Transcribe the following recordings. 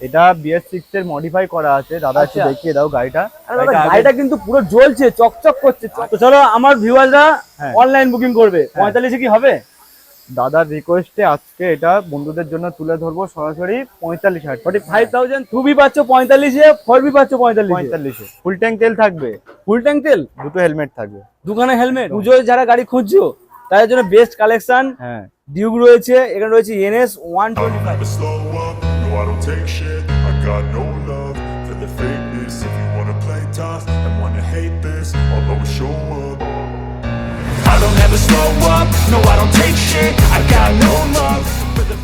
এটা BS six এর modify করা আছে। দাদা একটু আচ্ছা। দেখিয়ে দাও গাড়িটা। গাড়িটা কিন্তু পুরো জ্বলছে চকচক করছে। তো চলো আমার ভিউয়াররা হ্যাঁ। অনলাইন বুকিং করবে। পঁয়তাল্লিশে কি হবে? দাদার রিকোয়েস্টে আজকে এটা বন্ধুদের জন্য তুলে ধরবো। সরাসরি পঁয়তাল্লিশ হাজার। Forty five thousand to be পাচ্ছ পঁয়তাল্লিশে ফোর বি পাচ্ছ পঁয়তাল্লিশ। পঁয়তাল্লিশে। ফুল ট্যাঙ্ক তেল থাকবে। ফুল ট্যাঙ্ক তেল? দুটো হেলমেট থাকবে। দুখানে হেলমেট পুজোয় যারা গাড়ি খুঁজছো তাদের জন্য বেস্ট কালেকশন হ্যাঁ। ডিউক রয়েছে এখানে রয়েছে NS one twenty five I don't take shit. I got no love for the fakeness. If you wanna play tough and wanna hate this I'll always show up. I don't ever slow up, no I don't take shit. I got no love for the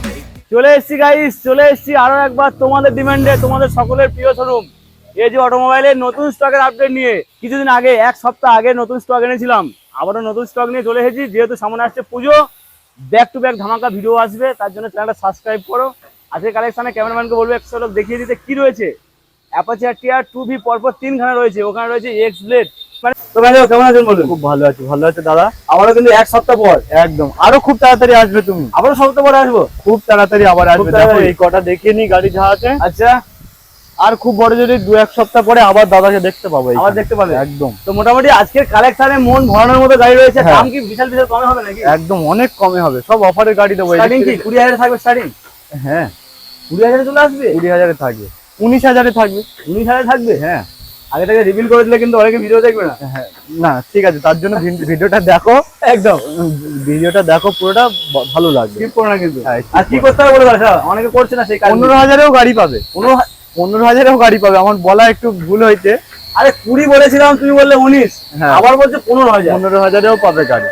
চলে এসছি guys চলে এসছি আরও একবার তোমাদের ডিমান্ডে তোমাদের সকলের প্রিয় শোরুম এই যে অটোমোবাইলের নতুন স্টকের আপডেট নিয়ে কিছুদিন আগে এক সপ্তাহ আগে নতুন স্টক এনেছিলাম। আবারও নতুন স্টক নিয়ে চলে এসেছি। যেহেতু সামনে আসছে পুজো ব্যাক টু ব্যাক ধামাকা ভিডিও আসবে তার জন্য চ্যানেলটা সাবস্ক্রাইব করো। আজকে কালেকশনে ক্যামেরাম্যানকে বলব একশো লোক দেখিয়ে দিতে কি রয়েছে? অ্যাপাচি আর টিআর টু ভি পরপর তিনখানা রয়েছে ওখানে রয়েছে এক্স ব্লেড মানে কেমন আছেন বলুন? খুব ভালো আছে ভালো আছে দাদা। আবারও কিন্তু এক সপ্তাহ পর। একদম। আরও খুব তাড়াতাড়ি আসবে তুমি। আবারও সপ্তাহ পর আসব? খুব তাড়াতাড়ি আবার আসবে। দেখো এই কটা দেখিয়ে নি গাড়ি যা আছে। আচ্ছা। আর খুব বড় যদি দু এক সপ্তাহ পরে আবার দাদাকে দেখতে পাবো আবার দেখতে পাবে? একদম। তো মোটামুটি আজকের কালেকশনে মন ভরানোর মতো গাড়ি রয়েছে। হ্যাঁ। দাম কি বিশাল বিশাল কমে হবে নাকি? একদম অনেক কমে হবে। সব অফারের গাড়ি দেবো। স্টার্টিং কি? কুড়ি হাজার থাকবে স্টার্টিং হ্যাঁ। কুড়ি হাজারে চলে আসবে? কুড়ি হাজারে থাকবে। উনিশ হাজারে থাকবে? উনিশ হাজার থাকবে? হ্যাঁ। আগে থেকে রিভিল করে দিলে কিন্তু অনেকে ভিডিও দেখবে না। হ্যাঁ না ঠিক আছে তার জন্য ভিডিওটা দেখো। একদম। ভিডিওটা দেখো পুরোটা ভালো লাগবে। স্কিপ করো না কিন্তু। হ্যাঁ, আর কি করতে হবে বলে দাও অনেকে করছে না সেই কাজ। পনেরো হাজারেও গাড়ি পাবে। পনেরো পনেরো হাজারেও গাড়ি পাবে আমার বলা একটু ভুল হয়েছে। আরে কুড়ি বলেছিলাম তুমি বললে উনিশ। হ্যাঁ। আবার বলছে পনেরো হাজার। পনেরো হাজারেও পাবে গাড়ি।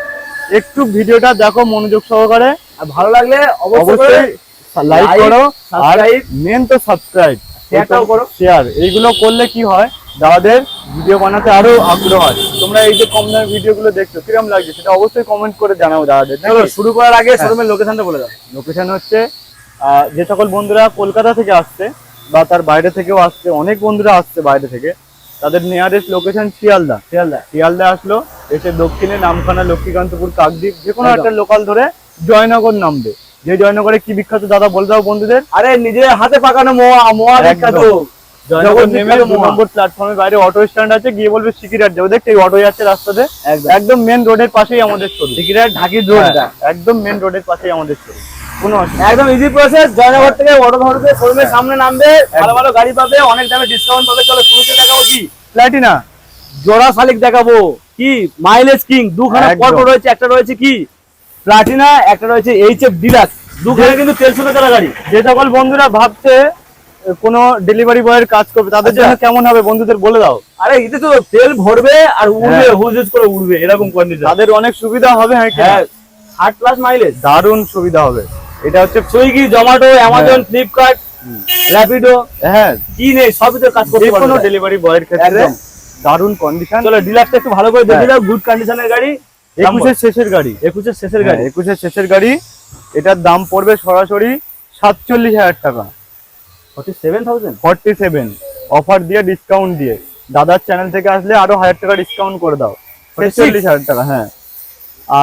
একটু ভিডিওটা দেখো মনোযোগ সহকারে। আর ভালো লাগলে অবশ্যই লাইক করো আর মেন তো সাবস্ক্রাইব share-টাও করো। শেয়ার এইগুলো করলে কি হয়? দাদাদের ভিডিও বানাতে আরও আগ্রহ হয়। তোমরা এই যে কম দামের ভিডিও গুলো দেখছ কীরকম লাগছে সেটা অবশ্যই কমেন্ট করে জানাও দাদাদের চলো শুরু করার আগে শোরুমের লোকেশনটা বলে দাও। লোকেশন হচ্ছে যে সকল বন্ধুরা কলকাতা থেকে আসছে বা তার বাইরে থেকেও আসছে অনেক বন্ধুরা আসছে বাইরে থেকে তাদের নিয়ারেস্ট লোকেশন শিয়ালদা। শিয়ালদা। শিয়ালদা আসলো এসে দক্ষিণে নামখানা লক্ষ্মীকান্তপুর কাকদ্বীপ যে কোনো একটা লোকাল ধরে জয়নগর নামবে। যে জয়নগরে কি বিখ্যাত দাদা বলে দাও বন্ধুদের? আরে নিজের হাতে পাকানো মোয়া মোয়া বিখ্যাত। নম্বর বাইরে অটো স্ট্যান্ড আছে গিয়ে বলবে সিকিরাট যাবে। দেখতে এই অটো যাচ্ছে রাস্তাতে। একদম। একদম মেন রোডের পাশেই আমাদের শোরুম টিকিটের ঢাকির রোডটা একদম মেন রোডের পাশেই আমাদের শোরুম কোনো একদম ইজি প্রসেস জয়নগর থেকে অটো ধরবে শোরুমের সামনে নামবে ভালো ভালো গাড়ি পাবে অনেক দামে ডিসকাউন্ট পাবে। চলো শুরুতে দেখাবো কি? প্ল্যাটিনা জোড়া শালিক দেখাবো। কি? মাইলেজ কিং দুখানা। পরপর রয়েছে একটা রয়েছে কি? প্লাটিনা একটা রয়েছে এইচ এফ ডিলাক্স। দুখানে কিন্তু তেল শুনে চলা গাড়ি। যে সকল বন্ধুরা ভাবছে কোনো ডেলিভারি বয়ের কাজ করবে তাদের আচ্ছা। জন্য কেমন হবে বন্ধুদের বলে দাও। আরে এতে তো তেল ভরবে আর উড়বে হ্যাঁ। হুজ হুজ করে উড়বে এরকম কন্ডিশন তাদের অনেক সুবিধা হবে হ্যাঁ হ্যাঁ ষাট প্লাস মাইলেজ দারুণ সুবিধা হবে। এটা হচ্ছে Swiggy Zomato Amazon Flipkart Rapido হ্যাঁ। কি নেই সবই তো কাজ করতে যে কোনো পারবে ডেলিভারি বয়ের ক্ষেত্রে। দারুণ কন্ডিশন চলো ডিলাক্সটা একটু ভালো করে দেখে। দাও গুড কন্ডিশনের গাড়ি। একুশের শেষের গাড়ি একুশের শেষের হ্যাঁ, গাড়ি। একুশের শেষের গাড়ি এটার দাম পড়বে সরাসরি সাতচল্লিশ হাজার টাকা। Forty seven thousand forty seven offer দিয়ে ডিসকাউন্ট দিয়ে। দাদার চ্যানেল থেকে আসলে আরও হাজার টাকা ডিসকাউন্ট করে দাও। 46 ছেচল্লিশ হাজার টাকা হ্যাঁ।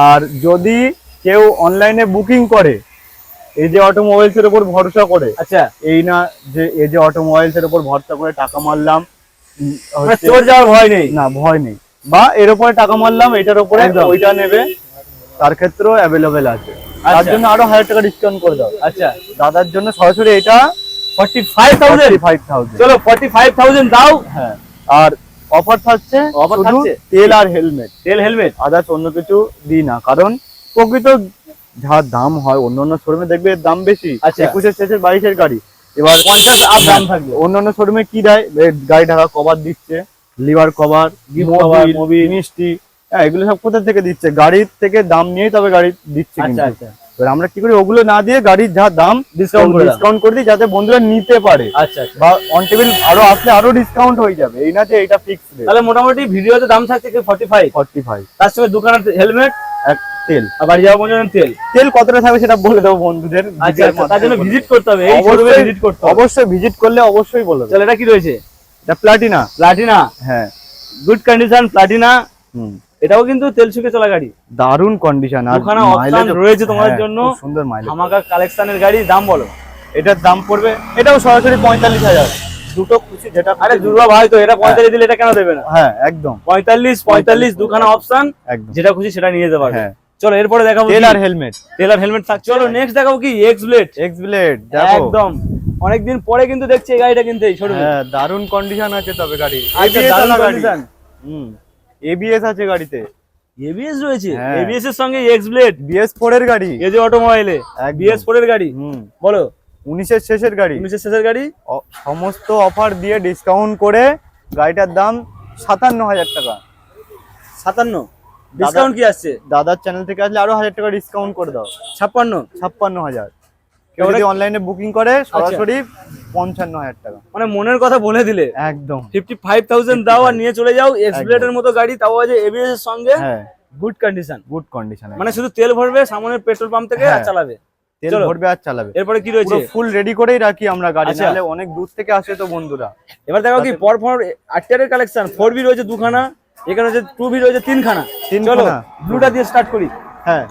আর যদি কেউ অনলাইনে বুকিং করে এই যে অটোমোবাইলস এর উপর ভরসা করে আচ্ছা। এই না যে এই যে অটোমোবাইলস এর উপর ভরসা করে টাকা মারলাম মানে চোর যাওয়ার ভয় নেই? না ভয় নেই। বা এর উপরে টাকা মারলাম এটার উপরে। ওইটা নেবে তার ক্ষেত্রেও অ্যাভেলেবেল আছে। তার আচ্ছা। জন্য আরও হাজার টাকা ডিসকাউন্ট করে দাও। আচ্ছা। দাদার জন্য সরাসরি এটা forty five thousand five thousand চলো ফর্টি ফাইভ থাউজেন্ড দাও। হ্যাঁ। আর অফার থাকছে শুধু থাকছে? তেল আর হেলমেট তেল হেলমেট আদার্স অন্য কিছু দিই না কারণ প্রকৃত যা দাম হয় অন্য অন্য শোরুমে দেখবে দাম বেশি। আচ্ছা। একুশের শেষের বাইশের গাড়ি। এবার পঞ্চাশ আপ দাম থাকবে। অন্য অন্য শোরুমে কি দেয়? গাড়ি ঢাকা কভার দিচ্ছে। লিভার কভার মোবিল মিষ্টি হ্যাঁ এগুলো সব কোথা থেকে দিচ্ছে? গাড়ির থেকে দাম নিয়েই তবে গাড়ি দিচ্ছে আচ্ছা আচ্ছা। এবার আমরা কি করি? ওগুলো না দিয়ে গাড়ির যা দাম ডিসকাউন্ট করে দিই যাতে বন্ধুরা নিতে পারে। আচ্ছা আচ্ছা। বা অন টেবিল আরও আসলে আরও ডিসকাউন্ট হয়ে যাবে। এই না যে এটা ফিক্স তাহলে মোটামুটি ভিডিওতে দাম থাকছে ফর্টি ফাইভ ফর্টি ফাইভ তার সঙ্গে দোকানের হেলমেট তেল। আর বাড়ি যাওয়া পর্যন্ত তেল। তেল কতটা থাকবে সেটা বলে দেবো বন্ধুদের। আচ্ছা তার জন্য ভিজিট করতে হবে। এই অবশ্যই ভিজিট করতে অবশ্যই ভিজিট করলে অবশ্যই বলে দেবো। চলো এটা কি রয়েছে? এটা প্লাটিনা। প্লাটিনা? হ্যাঁ। Good condition Platina. হুম। এটাও কিন্তু তেল শুকে চলা গাড়ি। দারুণ কন্ডিশন আর option রয়েছে তোমাদের হ্যাঁ, জন্য। সুন্দর মাইলেজ আমাকে কালেকশনের গাড়ি দাম বলো। এটার দাম পড়বে এটাও সরাসরি পঁয়তাল্লিশ হাজার। দুটো খুশি যেটা আরে দুর্গা ভাই তো এটা পঁয়তাল্লিশ দিলে এটা কেন দেবে না? হ্যাঁ একদম। পঁয়তাল্লিশ পঁয়তাল্লিশ দুখানা অপশন যেটা খুশি সেটা নিয়ে যেতে পারবে। হ্যাঁ। চলো এরপরে দেখাবো তেল আর হেলমেট তেল আর হেলমেট থাকছে চলো নেক্সট দেখাবো কি? এক্স ব্লেড এক্স ব্লেড দেখো একদম। অনেকদিন পরে কিন্তু দেখছি এই গাড়িটা কিনতে শোরুমে হ্যাঁ দারুণ কন্ডিশন আছে তবে গাড়ি। ওয়ালা গাড়ি। condition। হুম এবিএস আছে গাড়িতে। এবিএস রয়েছে? হ্যাঁ। এবিএস এর সঙ্গে এক্স ব্লেড বিএস ফোর এর গাড়ি। যে অটোমোবাইলে একদম। বিএস ফোর এর গাড়ি। হুম। বলো। উনিশের শেষের গাড়ি। উনিশের শেষের গাড়ি? সমস্ত অফার দিয়ে ডিসকাউন্ট করে গাড়িটার দাম সাতান্ন হাজার টাকা। সাতান্ন? ডিসকাউন্ট কি আসছে দাদার চ্যানেল থেকে আসলে আরও হাজার টাকা ডিসকাউন্ট করে দাও। ছাপ্পান্ন? ছাপ্পান্ন হাজার। কেউ যদি অনলাইনে বুকিং করে সরাসরি পঞ্চান্ন হাজার টাকা। মানে মনের কথা বলে দিলে। একদম। ফিফটি ফাইভ থাউজেন্ড দাও আর নিয়ে চলে যাও এক্স ব্লেড এর মতো গাড়ি তাও আছে এবিএস এর সঙ্গে। গুড কন্ডিশন গুড কন্ডিশনে মানে শুধু তেল ভরবে সামনের পেট্রোল পাম্প থেকে আর হ্যাঁ। চালাবে। তেল ভরবে আর চালাবে। এরপরে কি রয়েছে? ফুল রেডি করেই রাখি আমরা গাড়ি আচ্ছা। নাহলে অনেক দূর থেকে আসে তো বন্ধুরা। এবার দেখো কি পর পর আটটারের কালেকশন ফোর বি রয়েছে দুখানা। এখানে রয়েছে টু বি রয়েছে তিনখানা। তিনখানা। চলো ব্লুটা দিয়ে স্টার্ট করি। হ্যাঁ।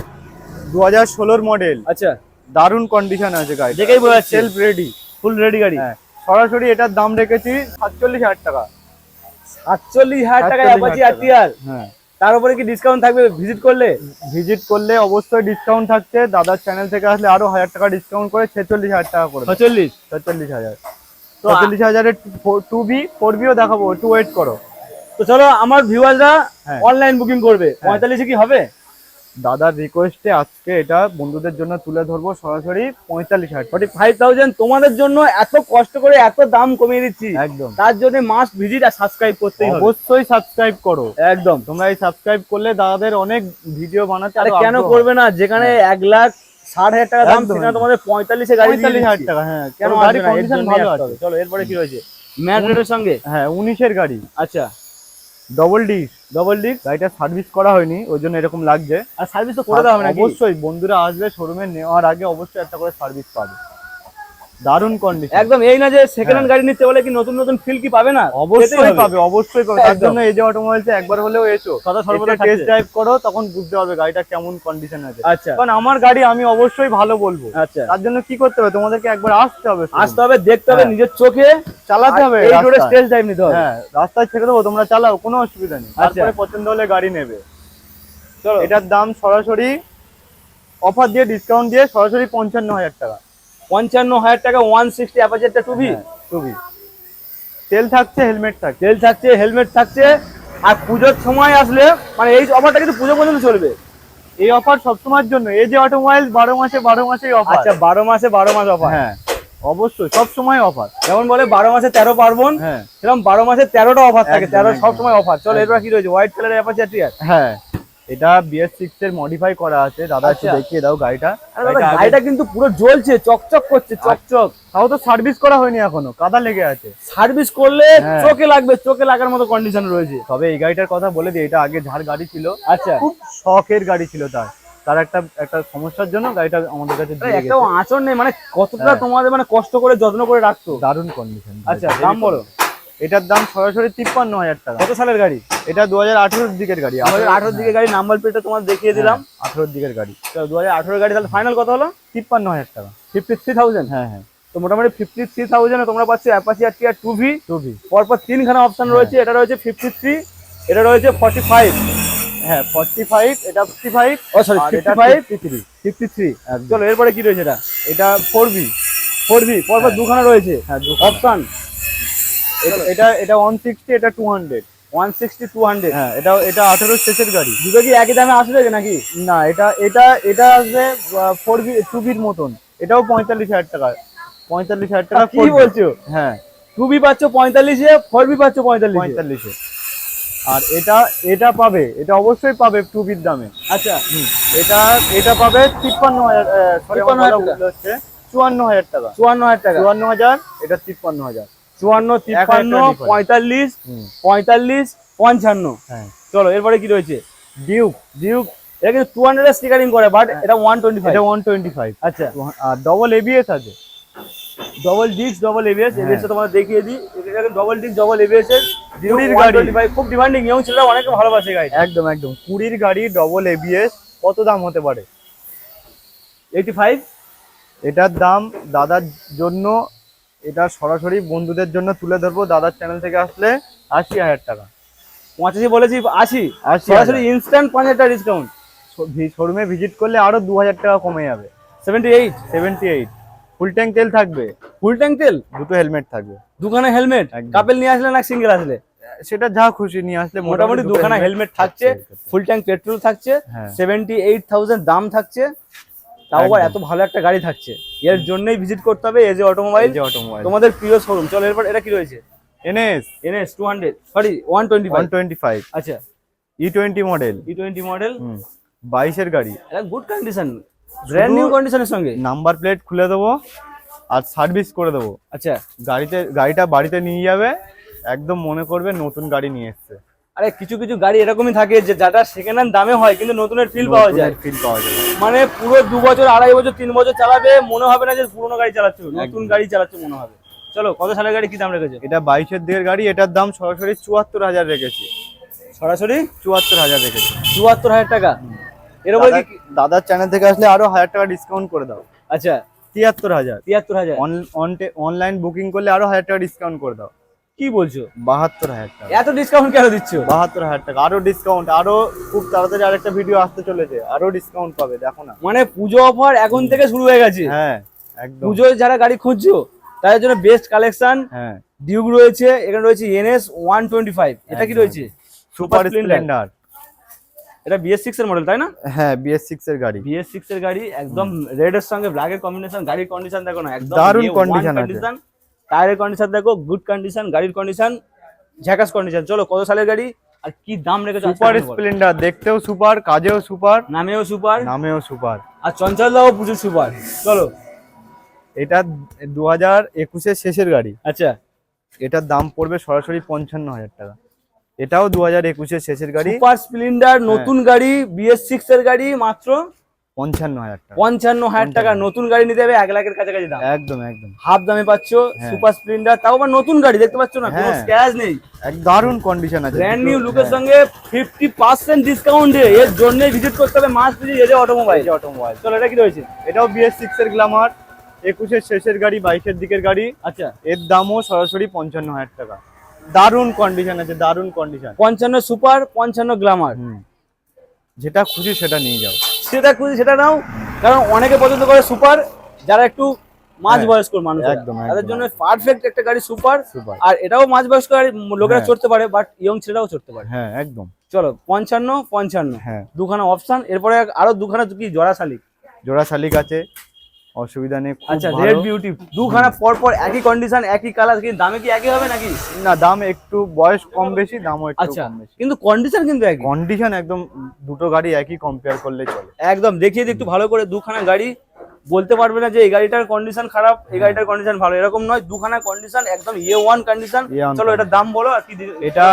দু হাজার ষোলোর মডেল আচ্ছা। দারুণ কন্ডিশন আছে গাড়ি দেখেই বোঝা সেলফ রেডি ফুল রেডি গাড়ি। হ্যাঁ। সরাসরি এটার দাম রেখেছি সাতচল্লিশ হাজার টাকা। আটচল্লিশ হাজার টাকা। অ্যাপাচি। আরটিআর হ্যাঁ। তার উপরে কি ডিসকাউন্ট থাকবে ভিজিট করলে? ভিজিট করলে অবশ্যই ডিসকাউন্ট থাকছে। দাদার চ্যানেল থেকে আসলে আরও হাজার টাকা ডিসকাউন্ট করে ছেচল্লিশ হাজার টাকা করে ছচল্লিশ? ছেচল্লিশ হাজার। ছেচল্লিশ হাজারের টু বি ফোর বিও দেখাবো। একটু ওয়েট করো। তো চলো আমার ভিউয়াররা হ্যাঁ। অনলাইন বুকিং করবে। পঁয়তাল্লিশে কি হবে? দাদার রিকোয়েস্টে আজকে এটা বন্ধুদের জন্য তুলে ধরবো সরাসরি পঁয়তাল্লিশ হাজার। ফর্টি ফাইভ থাউজেন্ড তোমাদের জন্য এত কষ্ট করে এত দাম কমিয়ে দিচ্ছি। একদম। তার জন্য মাস্ট ভিজিট আর সাবস্ক্রাইব করতেই হবে। অবশ্যই সাবস্ক্রাইব করো। একদম। তোমরা এই সাবস্ক্রাইব করলে দাদাদের অনেক ভিডিও বানাতে আরে কেন করবে না? যেখানে এক লাখ ষাট হাজার টাকা দাম সেখানে তোমাদের পঁয়তাল্লিশে গাড়ি পঁয়তাল্লিশ হাজার টাকা হ্যাঁ। কেন গাড়ি কন্ডিশন ভালো আছে। আছে চলো এরপরে কি রয়েছে? ম্যাট সঙ্গে? হ্যাঁ উনিশের গাড়ি। আচ্ছা। ডবল ডিস ডবল ডিস গাড়িটা সার্ভিস করা হয়নি ওই জন্য এরকম লাগছে। আর সার্ভিস তো করে দেওয়া হবে অবশ্যই বন্ধুরা আসবে শোরুমে নেওয়ার আগে অবশ্যই একটা করে সার্ভিস পাবে। দারুণ কন্ডিশন একদম এই না যে সেকেন্ড হ্যান্ড গাড়ি নিতে বলে কি নতুন নতুন ফিল কি পাবে না। অবশ্যই পাবে অবশ্যই পাবে। তার জন্য এই যে অটোমোবাইলসে একবার হলেও এসো। সদা সর্বদা টেস্ট ড্রাইভ করো তখন বুঝতে হবে গাড়িটা কেমন কন্ডিশন আছে। আচ্ছা। কারণ আমার গাড়ি আমি অবশ্যই ভালো বলব। আচ্ছা। তার জন্য কি করতে হবে? তোমাদেরকে একবার আসতে হবে আসতে হবে দেখতে হবে হ্যাঁ। নিজের চোখে চালাতে হবে এই রোডে রাস্তায়। ড্রাইভ নিতে হবে। হ্যাঁ। রাস্তায় ছেড়ে দেবো তোমরা চালাও কোনো অসুবিধা নেই। আচ্ছা। তারপরে পছন্দ হলে গাড়ি নেবে। চলো। এটার দাম সরাসরি অফার দিয়ে ডিসকাউন্ট দিয়ে সরাসরি পঞ্চান্ন হাজার টাকা। পঞ্চান্ন হাজার টাকা ওয়ান সিক্সটি অ্যাপাচেরটা টুবি খুবই তেল থাকছে হেলমেট থাকছে। তেল থাকছে হেলমেট থাকছে। আর পুজোর সময় আসলে মানে এই অফারটা কিন্তু পুজো পর্যন্ত চলবে। এই অফার সবসময়ের জন্য। এই যে অটোমোবাইল বারো মাসে বারো মাসেই অফার আচ্ছা বারো মাসে বারো মাস অফার হ্যাঁ অবশ্যই সব সময় অফার যেমন বলে বারো মাসে তেরো পার্বণ হ্যাঁ। সেরকম বারো মাসে তেরোটা অফার থাকে তেরো একদম। সব সময় অফার চলো এরপর কি রয়েছে? হোয়াইট কালার অ্যাপাচি আর হ্যাঁ। এটা বিএস সিক্স এর মডিফাই করা আছে। দাদা একটু আচ্ছা। দেখিয়ে দাও গাড়িটা। গাড়িটা কিন্তু পুরো জ্বলছে চকচক করছে চকচক। তাও তো সার্ভিস করা হয়নি এখনও কাদা লেগে আছে। সার্ভিস করলে হ্যাঁ। চোখে লাগবে চোখে লাগার মতো কন্ডিশন রয়েছে। তবে এই গাড়িটার কথা বলে দিই এটা আগে যার গাড়ি ছিল আচ্ছা। খুব শখের গাড়ি ছিল তার। তার একটা একটা সমস্যার জন্য গাড়িটা আমাদের কাছে দিয়ে একটা গেছে। আঁচড় নেই মানে কতটা হ্যাঁ। তোমাদের মানে কষ্ট করে যত্ন করে রাখতো দারুণ কন্ডিশন আচ্ছা দাম বলো। এটার দাম সরাসরি তিপ্পান্ন হাজার টাকা। কত সালের গাড়ি? এটা দু হাজার আঠেরোর দিকের গাড়ি। আমাদের আঠারোর দিকের গাড়ি নাম্বার প্লেটটা তোমার দেখিয়ে দিলাম। আঠেরোর দিকের গাড়ি। তো দু হাজার আঠারো গাড়ি তাহলে ফাইনাল কত হলো? তিপ্পান্ন হাজার টাকা। ফিফটি থ্রি থাউজেন্ড হ্যাঁ হ্যাঁ। তো মোটামুটি ফিফটি থ্রি থাউজেন্ড তোমরা পাচ্ছ অ্যাপাচি আর টিয়ার টু ভি টুবি পরপর তিনখানা অপশন হ্যাঁ। রয়েছে এটা রয়েছে ফিফটি থ্রি এটা রয়েছে ফর্টি ফাইভ হ্যাঁ ফর্টি ফাইভ এটা ফিফটি ফাইভ ও সরি ফিফটি এটা five fifty three fifty three. চলো এরপরে কি রয়েছে এটা? এটা ফোর বি ফোর ভি পরপর দুখানা রয়েছে। হ্যাঁ অপশন এটা এটা ওয়ান সিক্সটি এটা two hundred one sixty two hundred হ্যাঁ এটা এটা আঠেরো শেষের গাড়ি। দুটো কি একই দামে আসবে নাকি? না এটা এটা এটা আসবে ফোর বি টু বির মতন। এটাও পঁয়তাল্লিশ হাজার টাকা। পঁয়তাল্লিশ হাজার টাকা কি বলছো? হ্যাঁ। টু বি পাচ্ছ পঁয়তাল্লিশে ফোর বি পাচ্ছ পঁয়তাল্লিশে। পঁয়তাল্লিশে। আর এটা এটা পাবে এটা অবশ্যই পাবে টু বির দামে। আচ্ছা। এটা এটা পাবে তিপ্পান্ন হাজার তিপ্পান্ন হাজার হচ্ছে। চুয়ান্ন হাজার টাকা। চুয়ান্ন হাজার টাকা। চুয়ান্ন হাজার এটা তিপ্পান্ন হাজার। চুয়ান্ন তিপ্পান্ন পঁয়তাল্লিশ পঁয়তাল্লিশ পঞ্চান্ন। হ্যাঁ। চলো এরপরে কি রয়েছে? ডিউক ডিউক এটা কিন্তু টু হান্ড্রেড স্টিকারিং করে বাট এটা ওয়ান টোয়েন্টি ফাইভ এটা ওয়ান টোয়েন্টি ফাইভ আচ্ছা। আর ডবল এবিএস আছে। Double disc double ABS. ABS তোমাদের দেখিয়ে দিই। এটা ডবল ডিস্ক ডবল এবিএস এর কুড়ির গাড়ি। গাড়ি। খুব ডিমান্ডিং ইয়ং ছেলেরা অনেকে ভালোবাসে গাড়ি একদম একদম। কুড়ির গাড়ি ডবল এবিএস কত দাম হতে পারে? এইটি ফাইভ এটার দাম দাদার জন্য এটা সরাসরি বন্ধুদের জন্য তুলে ধরবো। দাদার চ্যানেল থেকে আসলে আশি হাজার টাকা। পঁচাশি বলেছি আশি? সরাসরি ইনস্ট্যান্ট পাঁচ হাজার টাকা ডিসকাউন্ট শোরুমে ভিজিট করলে আরও দু হাজার টাকা কমে যাবে। Seventy eight seventy eight full tank তেল থাকবে। ফুল ট্যাঙ্ক তেল? দুটো হেলমেট থাকবে। দুখানে হেলমেট কাপেল নিয়ে আসলে না সিঙ্গেল আসলে? সেটা যা খুশি নিয়ে আসলে মোটামুটি দুখানা হেলমেট থাকছে ফুল ট্যাঙ্ক পেট্রোল থাকছে। সেভেন্টি এইট থাউজেন্ড দাম থাকছে। তাও আবার এত ভালো একটা গাড়ি থাকছে। এর জন্যই ভিজিট করতে হবে এজে অটোমোবাইল অটোমোবাইল তোমাদের প্রিয় শোরুম চলো এরপর এটা কি রয়েছে? NS NS two hundred sorry one twenty one twenty five আচ্ছা। E twenty model E twenty model বাইশের গাড়ি। এটা গুড কন্ডিশন ব্র্যান্ড নিউ কন্ডিশনের সঙ্গে? নাম্বার প্লেট খুলে দেবো আর সার্ভিস করে দেবো। আচ্ছা। গাড়িতে গাড়িটা বাড়িতে নিয়ে যাবে একদম মনে করবে নতুন গাড়ি নিয়ে এসছে। আরে কিছু কিছু গাড়ি এরকমই থাকে যে যাটা সেকেন্ড হ্যান্ড দামে হয় কিন্তু নতুনের ফিল পাওয়া যায়। ফিল পাওয়া যায়। মানে পুরো দু বছর আড়াই বছর তিন বছর চালাবে মনে হবে না যে পুরোনো গাড়ি চালাচ্ছে নতুন গাড়ি চালাচ্ছে মনে হবে। চলো কত সালের গাড়ি কি দাম রেখেছে? এটা বাইশের দিকের গাড়ি এটার দাম সরাসরি চুয়াত্তর হাজার রেখেছি। সরাসরি? চুয়াত্তর হাজার রেখেছি। চুয়াত্তর হাজার টাকা? এর উপরে কি দাদার চ্যানেল থেকে আসলে আরও হাজার টাকা ডিসকাউন্ট করে দাও। আচ্ছা। তিয়াত্তর হাজার। তিয়াত্তর হাজার। অনলাইন বুকিং করলে আরও হাজার টাকা ডিসকাউন্ট করে দাও। কি বলছো? বাহাত্তর হাজার টাকা। এত ডিসকাউন্ট কেন দিচ্ছ? বাহাত্তর হাজার টাকা আরও ডিসকাউন্ট আরও খুব তাড়াতাড়ি আরেকটা ভিডিও আসতে চলেছে আরও ডিসকাউন্ট পাবে দেখো না। মানে পুজো অফার এখন থেকে শুরু হয়ে গেছে। হ্যাঁ একদম। পুজোয় যারা গাড়ি খুঁজছো তাদের জন্য বেস্ট কালেকশন হ্যাঁ। ডিউক রয়েছে এখানে রয়েছে এনএস ওয়ান টোয়েন্টি ফাইভ এটা কি রয়েছে? সুপার স্প্লেন্ডার এটা বিএস সিক্স এর মডেল তাই না? হ্যাঁ বিএস সিক্স এর গাড়ি। বিএস সিক্স এর গাড়ি একদম রেড এর সঙ্গে ব্ল্যাক এর কম্বিনেশন গাড়ির কন্ডিশন দেখো না একদম দারুণ কন্ডিশন আছে। টায়ারের কন্ডিশন দেখো গুড কন্ডিশন গাড়ির কন্ডিশন ঝাকাস কন্ডিশন চলো কত সালের গাড়ি? আর কি দাম রেখেছো সুপার স্প্লেন্ডার দেখতেও সুপার কাজেও সুপার নামেও সুপার নামেও সুপার আর চঞ্চল দাও প্রচুর সুপার চলো। এটা দু হাজার একুশের শেষের গাড়ি। আচ্ছা। এটার দাম পড়বে সরাসরি পঞ্চান্ন হাজার টাকা। এটাও দু হাজার একুশের শেষের গাড়ি। সুপার স্প্লেন্ডার নতুন গাড়ি বিএস সিক্স এর গাড়ি মাত্র পঞ্চান্ন হাজার টাকা। পঞ্চান্ন হাজার টাকা নতুন গাড়ি নিতে হবে এক লাখের কাছাকাছি দাম। একদম একদম। হাফ দামে পাচ্ছ হ্যাঁ। সুপার স্প্লেন্ডার তাও আবার নতুন গাড়ি দেখতে পাচ্ছ না কোনো। স্ক্র্যাচ নেই। এক দারুণ কন্ডিশন আছে। ব্র্যান্ড নিউ লুকের সঙ্গে ফিফটি পার্সেন্ট ডিসকাউন্টে এর জন্য ভিজিট করতে হবে মাস পিজি এজে অটোমোবাইল অটোমোবাইল চলো এটা কি রয়েছে? এটাও বিএস সিক্স এর গ্লামার একুশের শেষের গাড়ি বাইশের দিকের গাড়ি। আচ্ছা। এর দামও সরাসরি পঞ্চান্ন হাজার টাকা। দারুণ কন্ডিশন আছে দারুণ কন্ডিশন পঞ্চান্ন সুপার পঞ্চান্ন গ্লামার যেটা খুশি সেটা নিয়ে যাও। সেটা খুঁজে সেটা নাও। কারণ অনেকে পছন্দ করে সুপার যারা একটু মাঝ হ্যাঁ, বয়স্ক মানুষ তাদের জন্য পারফেক্ট একটা গাড়ি সুপার। সুপার। আর এটাও মাঝ বয়স্ক গাড়ি লোকেরা হ্যাঁ। চড়তে পারে বাট ইয়ং ছেলেরাও চড়তে পারে। হ্যাঁ একদম। চলো পঞ্চান্ন পঞ্চান্ন। হ্যাঁ। দুখানা অপশন এরপরে আরও দুখানা কি জোড়া শালিক জোড়া শালিক আছে। অসুবিধা নেই আচ্ছা। রেড বিউটি দুখানা পর পর একই কন্ডিশন একই কালার কিন্তু দামে কি একই হবে নাকি? না দাম একটু বয়স কম বেশি দামও একটু আচ্ছা কম বেশি। কিন্তু কন্ডিশন কিন্তু একই। কন্ডিশন একদম দুটো গাড়ি একই কম্পেয়ার করলে চলে। একদম দেখিয়ে দিই একটু ভালো করে দুখানা গাড়ি। বলতে পারবে না যে এই গাড়িটার কন্ডিশন খারাপ এই গাড়িটার কন্ডিশন ভালো এরকম নয়। দুখানা কন্ডিশন একদম ইয়ে ওয়ান কন্ডিশন চলো এটার দাম বলো আর কি এটা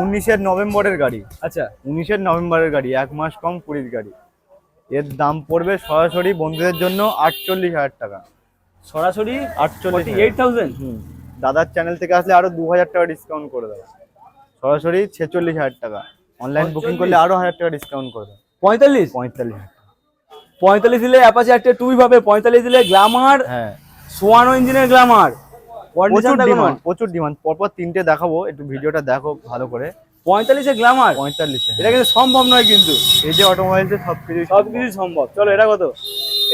উনিশের নভেম্বরের গাড়ি। আচ্ছা। উনিশের নভেম্বরের গাড়ি এক মাস কম কুড়ির গাড়ি। এর দাম পড়বে সরাসরি বন্ধুদের জন্য আটচল্লিশ হাজার টাকা। সরাসরি আটচল্লিশ এইট থাউজেন্ড হুম। দাদার চ্যানেল থেকে আসলে আরও দু হাজার টাকা ডিসকাউন্ট করে দেবো। সরাসরি ছেচল্লিশ হাজার টাকা। অনলাইন বুকিং করলে আরও হাজার টাকা ডিসকাউন্ট করে দেবো। পঁয়তাল্লিশ? পঁয়তাল্লিশ পঁয়তাল্লিশ দিলে অ্যাপাচি একটা টুই পাবে পঁয়তাল্লিশ দিলে গ্লামার হ্যাঁ। সোয়ানো ইঞ্জিনের গ্লামার প্রচুর ডিমান্ড প্রচুর ডিমান্ড পরপর তিনটে দেখাবো একটু ভিডিওটা দেখো ভালো করে। পঁয়তাল্লিশে গ্লামার পঁয়তাল্লিশে এটা কিন্তু সম্ভব নয় কিন্তু। এই যে অটোমোবাইলসে সব কিছু সব কিছু সম্ভব। চলো এটা কত?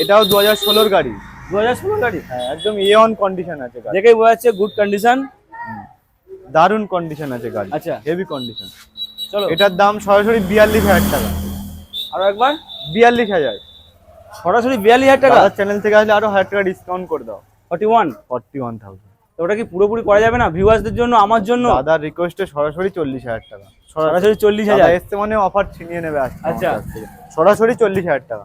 এটাও দু হাজার ষোলোর গাড়ি। দু হাজার ষোলো গাড়ি? হ্যাঁ একদম এ অন কন্ডিশন আছে দেখেই বোঝা যাচ্ছে গুড কন্ডিশন দারুণ কন্ডিশন আছে গাড়ি। আচ্ছা। হেভি কন্ডিশন চলো। এটার দাম সরাসরি বিয়াল্লিশ হাজার টাকা। আরও একবার। বিয়াল্লিশ হাজার। সরাসরি বিয়াল্লিশ হাজার টাকা? চ্যানেল থেকে আসলে আরও হাজার টাকা ডিসকাউন্ট করে দাও। Forty one forty one thousand তো ওটা কি পুরোপুরি করা যাবে না? ভিউয়ার্সদের জন্য আমার জন্য? দাদার রিকোয়েস্টে সরাসরি চল্লিশ হাজার টাকা। সরাসরি চল্লিশ দাদা হাজার? এসছে মানে অফার ছিনিয়ে নেবে আচ্ছা। সরাসরি চল্লিশ হাজার টাকা।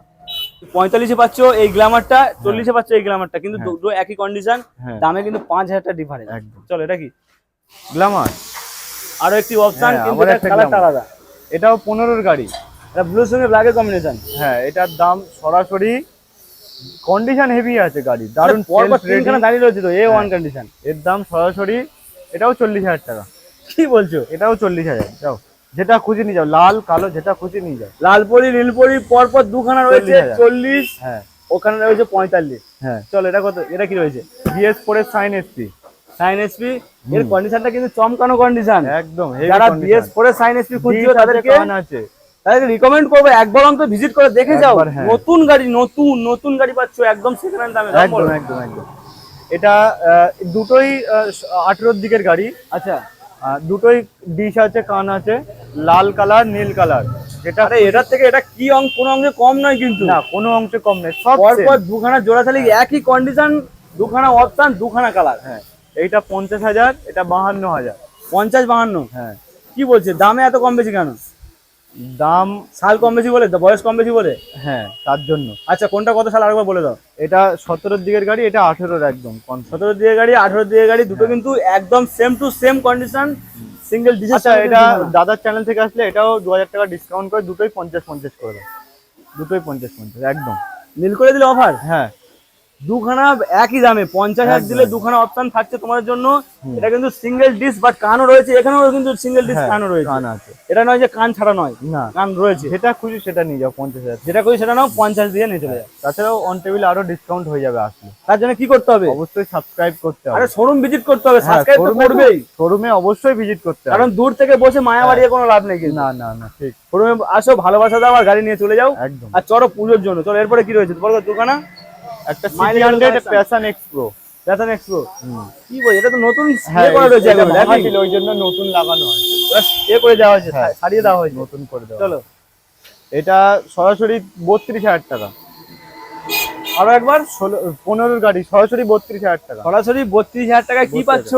পঁয়তাল্লিশে পাচ্ছ এই গ্ল্যামারটা চল্লিশে পাচ্ছ এই গ্ল্যামারটা কিন্তু হ্যাঁ। দুটো একই কন্ডিশন হ্যাঁ। দামে কিন্তু পাঁচ হাজার টাকা ডিফারেন্স চলো এটা কি? গ্লামার আরও একটি অপশন হ্যাঁ, কিন্তু কালারটা আলাদা। এটাও পনেরোর গাড়ি। এটা ব্লুর সঙ্গে ব্ল্যাকের কম্বিনেশন হ্যাঁ এটার দাম সরাসরি কন্ডিশন হেভি আছে গাড়ি। দারুণ পর পর তিনখানা দাঁড়িয়ে রয়েছে তো এ ওয়ান কন্ডিশন এর দাম সরাসরি এটাও চল্লিশ হাজার টাকা। কি বলছো? এটাও চল্লিশ হাজার যাও। যেটা খুঁজে নিয়ে যাও লাল কালো যেটা খুঁজে নিয়ে যাও। নীলপরি পর পর দুখানা রয়েছে 40,000 চল্লিশ হ্যাঁ। ওখানে রয়েছে পঁয়তাল্লিশ। হ্যাঁ। চলো এটা কত? এটা কি রয়েছে? বিএস ফোরের সাইন এসপি সাইন এসপি এর কন্ডিশনটা কিন্তু চমকানো কন্ডিশন একদম যারা। বিএস ফোরে সাইন এসপি খুঁজছো তাদেরকে আছে। তাদেরকে রিকমেন্ড করব একবার অন্তত ভিজিট করে দেখে যাও। হ্যাঁ। নতুন গাড়ি নতুন নতুন গাড়ি পাচ্ছ একদম সেকেন্ড হ্যান্ড দামে একদম একদম একদম। এটা দুটোই আঠেরোর দিকের গাড়ি। আচ্ছা। দুটোই ডিশ আছে কান আছে লাল কালার নীল কালার। যেটা এটার থেকে এটা কি অঙ্ক কোন অঙ্কে কম নয় কিন্তু। না কোনো অংশে কম নেই সব পর দুখানা জোড়া থালি একই কন্ডিশন দুখানা অপশন দুখানা কালার হ্যাঁ। এইটা পঞ্চাশ হাজার এটা বাহান্ন হাজার। পঞ্চাশ বাহান্ন? হ্যাঁ। কি বলছে? দামে এত কম বেশি কেন? দাম সাল কম বেশি বলে বয়স কম বেশি বলে? হ্যাঁ তার জন্য। আচ্ছা কোনটা কত সাল আরেকবার বলে দাও। এটা সতেরোর দিকের গাড়ি এটা আঠেরোর একদম confirm। সতেরো দিয়ে গাড়ি আঠারো দিয়ে গাড়ি দুটো কিন্তু একদম same to same condition single আচ্ছা এটা দাদার চ্যানেল থেকে আসলে এটাও দু হাজার টাকা ডিসকাউন্ট করে দুটোই পঞ্চাশ পঞ্চাশ করে দাও। দুটোই পঞ্চাশ পঞ্চাশ একদম। নীল করে দিলে অফার হ্যাঁ। দুখানা একই দামে পঞ্চাশ হাজার দিলে দুখানা অপশন থাকছে তোমার জন্য। এটা কিন্তু সিঙ্গেল ডিস বাট কানও রয়েছে এখানেও কিন্তু সিঙ্গেল ডিস হ্যাঁ, কানও রয়েছে। কান আছে। এটা নয় যে কান ছাড়া নয় না। কান রয়েছে। যেটা খুশি সেটা নিয়ে যাও পঞ্চাশ হাজার। যেটা করি সেটা নাও পঞ্চাশ দিয়ে নিয়ে চলে যায় তাছাড়াও অন টেবিল আরও ডিসকাউন্ট হয়ে যাবে আসলে। তার জন্য কি করতে হবে? অবশ্যই সাবস্ক্রাইব করতে হবে। আরে শোরুম ভিজিট করতে হবে হ্যাঁ, সাবস্ক্রাইব তো করবেই। শোরুমে অবশ্যই ভিজিট করতে হবে। কারণ দূর থেকে বসে মায়া বাড়িয়ে কোনো লাভ নেই না না না ঠিক। শোরুমে আসো ভালোবাসা দাও আর গাড়ি নিয়ে চলে যাও। একদম। আর চলো পুজোর জন্য। চলো এরপরে কি রয়েছে? বলো তো দুখানা। একটা CT hundred Passion X Pro Passion Xpro কি বল এটা তো নতুন হ্যাঁ ইয়ে করা রয়েছে একদম, ছিল ওই জন্য নতুন লাগানো হয়। ইয়ে করে দেওয়া হয়েছে হ্যাঁ। সারিয়ে দেওয়া হয়েছে। নতুন করে দেওয়া চলো। এটা সরাসরি বত্রিশ হাজার টাকা। আরও একবার? ষোলো পনেরোর গাড়ি সরাসরি বত্রিশ হাজার টাকা। সরাসরি বত্রিশ হাজার টাকায় কি 32,000 পাচ্ছ?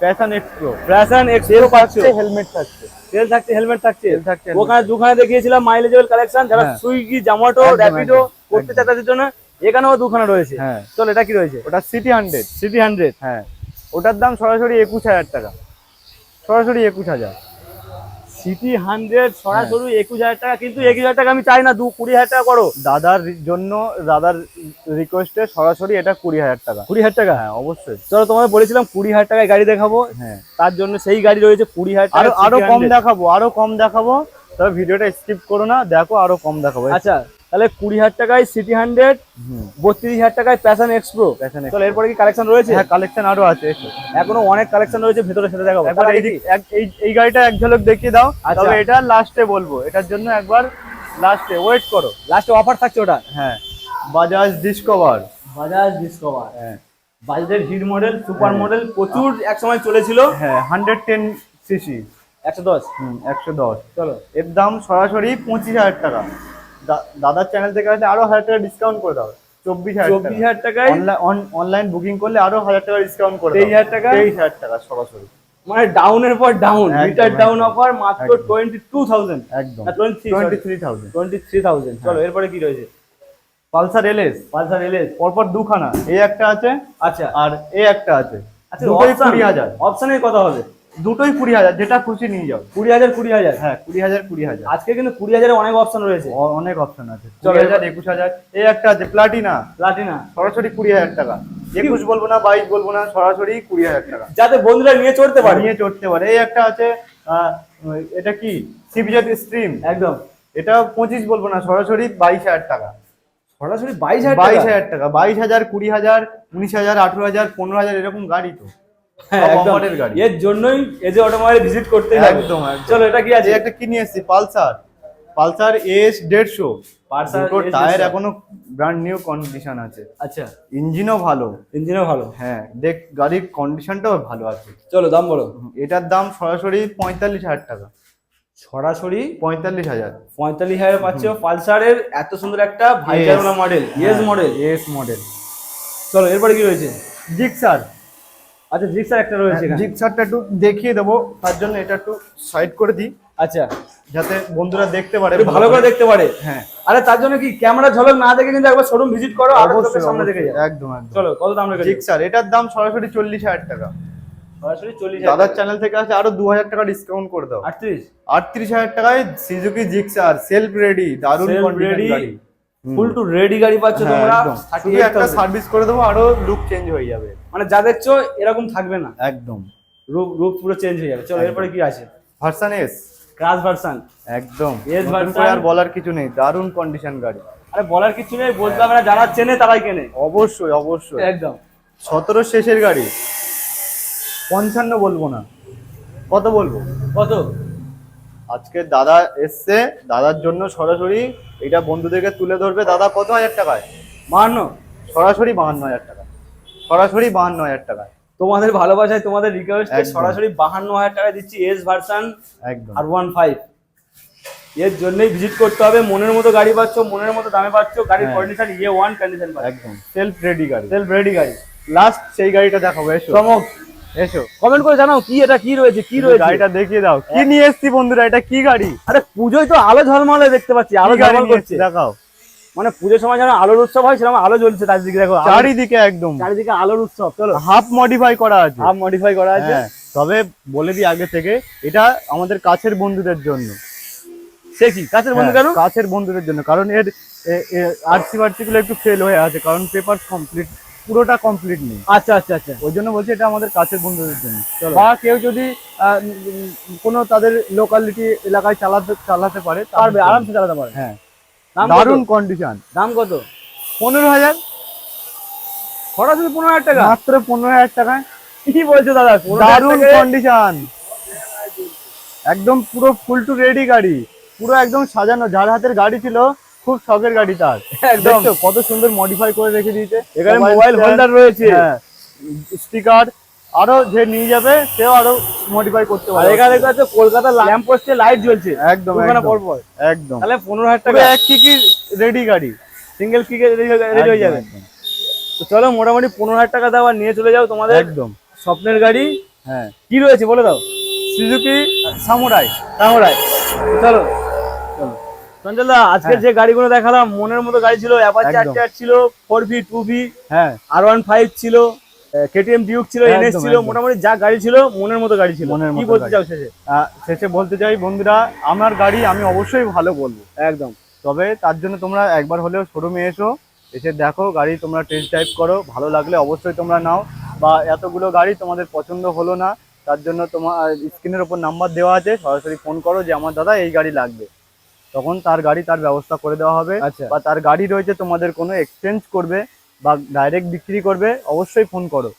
Passion X Pro Fashion Xpro পাচ্ছ। হেলমেট থাকছে। তেল থাকছে হেলমেট থাকছে। তেল থাকছে, ওখানে দুখানে দেখিয়েছিলাম মাইলেজেবল কালেকশন যারা হ্যাঁ। সুইগি একদম, র্যাপিডো করতে একদম। তাদের জন্য এখানেও দুখানা রয়েছে। হ্যাঁ। চল এটা কি রয়েছে? ওটা সিটি হান্ড্রেড সিটি হান্ড্রেড হ্যাঁ। ওটার দাম সরাসরি একুশ হাজার টাকা। সরাসরি একুশ হাজার। সিটি হান্ড্রেড সরাসরি হ্যাঁ। একুশ হাজার টাকা কিন্তু একুশ হাজার টাকা আমি চাই না দু কুড়ি হাজার টাকা করো। দাদার জন্য দাদার রিকোয়েস্টে সরাসরি এটা কুড়ি হাজার টাকা। কুড়ি হাজার টাকা? হ্যাঁ অবশ্যই। চলো তোমায় বলেছিলাম কুড়ি হাজার টাকায় গাড়ি দেখাবো। হ্যাঁ। তার জন্য সেই গাড়ি রয়েছে কুড়ি হাজার আরও টাকা আরও কম দেখাবো আরও কম দেখাবো। তবে ভিডিওটা স্কিপ করো না দেখো আরও কম দেখাবো। আচ্ছা তাহলে কুড়ি হাজার টাকায় সিটি হান্ড্রেড বত্রিশ হাজার টাকায় প্যাশন এক্সপ্রো X এরপরে কি কালেকশন রয়েছে? হ্যাঁ কালেকশন আরও আছে। এখনও অনেক কালেকশন রয়েছে ভেতরে সেটা দেখাবো। একবার এই গাড়িটা এক ঝলক দেখিয়ে দাও। আচ্ছা। তবে এটা লাস্টে বলব। এটার জন্য একবার লাস্টে ওয়েট করো। লাস্টে অফার থাকছে ওটা? হ্যাঁ। বাজাজ ডিসকভার বাজাজ ডিসকভার হ্যাঁ। বাজাজের হিট মডেল সুপার। মডেল প্রচুর এক সময় চলেছিল। হ্যাঁ হান্ড্রেড টেন সিসি একশো দশ। হুম একশো দশ। চলো। এর দাম সরাসরি পঁচিশ হাজার টাকা। দাদার চ্যানেল থেকে আসলে আরও হাজার টাকা ডিসকাউন্ট করে দাও। চব্বিশ হাজার চব্বিশ হাজার টাকায়? অনলাইন বুকিং করলে আরও হাজার টাকা ডিসকাউন্ট করে তেইশ হাজার টাকা? তেইশ হাজার টাকা সরাসরি। মানে ডাউনের পর ডাউন মিটার ডাউন অফার মাত্র টোয়েন্টি টু থাউজেন্ড একদম। Twenty three thousand twenty three thousand চলো হ্যাঁ। এরপরে কি রয়েছে? পালসার এলএস পালসার এলএস পরপর দুখানা। এই একটা আছে আচ্ছা। আর এ একটা আছে। আচ্ছা কুড়ি হাজার। অপশনের কথা হবে। দুটোই কুড়ি হাজার যেটা খুশি নিয়ে যাও। কুড়ি হাজার কুড়ি হাজার? হ্যাঁ কুড়ি হাজার কুড়ি হাজার। আজকে কিন্তু কুড়ি হাজারে অনেক অপশন রয়েছে। অনেক অপশন আছে। চলো, কুড়ি হাজার একুশ হাজার এই একটা আছে প্লাটিনা প্লাটিনা সরাসরি কুড়ি হাজার টাকা। একুশ বলব না বাইশ বলব না সরাসরি কুড়ি হাজার টাকা। যাতে বন্ধুরা নিয়ে চড়তে পারে। নিয়ে চড়তে পারে। এই একটা আছে এটা কি? সিবিজেড স্ট্রিম একদম। এটা পঁচিশ বলব না সরাসরি বাইশ হাজার টাকা। সরাসরি বাইশ হাজার বাইশ হাজার টাকা। বাইশ হাজার কুড়ি হাজার উনিশ হাজার আঠেরো হাজার পনেরো হাজার এরকম গাড়ি তো। হ্যাঁ, গাড়ি। এর জন্যই এজে অটোমোবাইল ভিজিট করতে একদম। চলো এটা কি আছে? একটা কি নিয়ে এসেছি? পালসার। পালসার এস দেড়শো। দুটো টায়ার এখনও ব্র্যান্ড নিউ কন্ডিশন আছে। আচ্ছা। ইঞ্জিনও ভালো। ইঞ্জিনও ভালো। হ্যাঁ দেখ গাড়ির কন্ডিশনটাও ভালো আছে। চলো দাম বলো। এটার দাম সরাসরি পঁয়তাল্লিশ হাজার টাকা। সরাসরি? পঁয়তাল্লিশ হাজার। পঁয়তাল্লিশ হাজার পাচ্ছ। পালসারের এত সুন্দর একটা ভাইজারোলা model yes model S model চলো এরপরে কি রয়েছে? জিক্সার। আচ্ছা জিক্সার একটা রয়েছে। জিক্সারটা একটু দেখিয়ে দেবো তার জন্য এটা একটু সাইড করে দিই। আচ্ছা। যাতে বন্ধুরা দেখতে পারে ভালো করে দেখতে পারে। হ্যাঁ। আরে তার জন্য কি ক্যামেরা ঝলক না দেখে কিন্তু একবার শোরুম ভিজিট করো আর সামনে দেখে যাও। একদম একদম। চলো কত দাম রেখেছো? জিক্সার এটার দাম সরাসরি চল্লিশ হাজার টাকা। সরাসরি চল্লিশ দাদার চ্যানেল থেকে আছে আরও দু হাজার টাকা ডিসকাউন্ট করে দাও। আটত্রিশ? আটত্রিশ হাজার টাকায় সিজুকি জিক্সার সেলফ রেডি দারুণ গাড়ি। হুম। ফুল টু রেডি গাড়ি পাচ্ছ হ্যাঁ, তোমরা একদম। শুধু 38,000 একটা সার্ভিস করে দেবো আরও লুক চেঞ্জ হয়ে যাবে। মানে যা দেখছ এরকম থাকবে না। একদম। রূপ রূপ পুরো চেঞ্জ হয়ে যাবে। চলো এরপরে কি আছে? Version S. ক্রাশ ভার্সন একদম। এস। করে আর বলার কিছু নেই। দারুণ কন্ডিশন গাড়ি। আরে বলার কিছু নেই বলতে হবে না যারা চেনে তারাই কেনে। অবশ্যই অবশ্যই। একদম। সতেরো শেষের গাড়ি। পঞ্চান্ন বলব না। কত বলব? কত? আজকে দাদা এসছে দাদার জন্য সরাসরি এটা বন্ধুদেরকে তুলে ধরবে। দাদা কত হাজার টাকায়? বাহান্ন। সরাসরি বাহান্ন হাজার টাকা। সরাসরি বাহান্ন হাজার টাকায়। তোমাদের ভালোবাসায় তোমাদের রিকোয়েস্টে সরাসরি বাহান্ন হাজার টাকা দিচ্ছি S version R one five এর জন্যই ভিজিট করতে হবে মনের মতো গাড়ি পাচ্ছ মনের মতো দামে পাচ্ছ গাড়ির হ্যাঁ। কন্ডিশন ইয়ে ওয়ান কন্ডিশন একদম। সেলফ রেডি গাড়ি। সেলফ রেডি গাড়ি। লাস্ট সেই গাড়িটা দেখাবো এসো। চমক এসো। কমেন্ট করে জানাও কি এটা কি রয়েছে কি রয়েছে? গাড়িটা দেখিয়ে দাও। কি নিয়ে এসছি বন্ধুরা এটা কি গাড়ি? আরে পুজোয় তো আলো ঝলমলে দেখতে পাচ্ছি আলো ঝলমল করছে। দেখাও। মানে পুজোর সময় যেন আলোর উৎসব হয় সেরকম আলো জ্বলছে চারিদিকে দেখো চারিদিকে একদম। চারিদিকে আলোর উৎসব চলো। হাফ মডিফাই করা আছে। হাফ মডিফাই করা আছে। হ্যাঁ, তবে বলে দিই আগে থেকে এটা আমাদের কাছের বন্ধুদের জন্য। সে কি? কাছের বন্ধু হ্যাঁ, কেন? কাছের বন্ধুদের জন্য। কারণ এর আরসি বার্সি গুলো একটু ফেল হয়ে আছে কারণ পেপার কমপ্লিট পুরোটা কমপ্লিট নেই। আচ্ছা আচ্ছা আচ্ছা। ওই জন্য বলছি এটা আমাদের কাছের বন্ধুদের জন্য। বা কেউ যদি আহ, কোনো তাদের লোকালিটি এলাকায় চালাতে চালাতে পারে পারবে আরামসে চালাতে পারে। হ্যাঁ। কত? কন্ডিশন দাম কত? পনেরো হাজার? সরাসরি পনেরো হাজার টাকা? মাত্র পনেরো হাজার টাকায়? কি বলছো দাদা? দারুণ কন্ডিশন একদম পুরো ফুল টু রেডি গাড়ি। পুরো একদম সাজানো। যার হাতের গাড়ি ছিল খুব শখের গাড়ি তার। একদম। কত সুন্দর মডিফাই করে রেখে দিয়েছে। এখানে মোবাইল হোল্ডার রয়েছে। হ্যাঁ। স্টিকার আরও যে নিয়ে যাবে সেও আরও মডিফাই করতে পারে। এখানে দেখতে পাচ্ছ কলকাতা ল্যাম্প পোস্টে লাইট জ্বলছে। একদম দুখানা একদম, তাহলে পনেরো হাজার টাকা। এক কি রেডি গাড়ি। সিঙ্গেল কিকে রেডি হয়ে যাবে। তো চলো মোটামুটি পনেরো হাজার টাকা দাও আর নিয়ে চলে যাও তোমাদের একদম। স্বপ্নের গাড়ি। হ্যাঁ। কি রয়েছে বলে দাও? সুজুকি সামুরাই সামরাই চলো। সঞ্জল দা আজকে যে গাড়িগুলো দেখালাম মনের মতো গাড়ি ছিল অ্যাপাচি। আর ছিল ফোর ভি টু ভি হ্যাঁ। আর ওয়ান ফাইভ ছিল। কেটিএম ডিউক ছিল এনএস ছিল মোটামুটি যা গাড়ি ছিল মনের মতো গাড়ি ছিল। মনের কি বলতে চাও শেষে? শেষে বলতে চাই বন্ধুরা আমার গাড়ি আমি অবশ্যই ভালো বলব। একদম। তবে তার জন্য তোমরা একবার হলেও শোরুমে এসো এসে দেখো গাড়ি তোমরা টেস্ট ড্রাইভ করো ভালো লাগলে অবশ্যই তোমরা নাও বা এতগুলো গাড়ি তোমাদের পছন্দ হলো না তার জন্য তোমার স্ক্রিনের ওপর নাম্বার দেওয়া আছে সরাসরি ফোন করো যে আমার দাদা এই গাড়ি লাগবে। তখন তার গাড়ি তার ব্যবস্থা করে দেওয়া হবে আচ্ছা। বা তার গাড়ি রয়েছে তোমাদের কোনো এক্সচেঞ্জ করবে বা ডাইরেক্ট বিক্রি করবে অবশ্যই ফোন করো।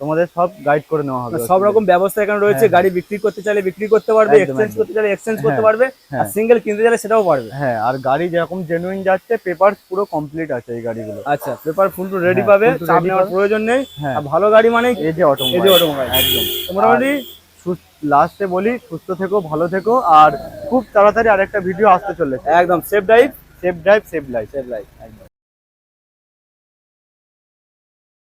তোমাদের সব গাইড করে নেওয়া হবে। সব রকম ব্যবস্থা এখানে রয়েছে হ্যাঁ, গাড়ি বিক্রি করতে চাইলে বিক্রি করতে পারবে এক্সচেঞ্জ করতে চাইলে এক্সচেঞ্জ করতে হ্যাঁ, পারবে আর হ্যাঁ। সিঙ্গেল কিনতে চাইলে সেটাও পারবে। হ্যাঁ আর গাড়ি যেরকম জেনুইন যাচ্ছে পেপার পুরো কমপ্লিট আছে এই গাড়িগুলো। আচ্ছা পেপার ফুল টু রেডি হ্যাঁ, পাবে চাপ নেওয়ার প্রয়োজন নেই হ্যাঁ। আর ভালো গাড়ি মানে এই যে অটো এই যে অটোমোবাইল একদম। মোটামুটি লাস্টে বলি সুস্থ থেকো ভালো থেকো আর খুব তাড়াতাড়ি আরেকটা ভিডিও আসতে চলেছে। একদম safe drive safe drive safe life safe life একদম।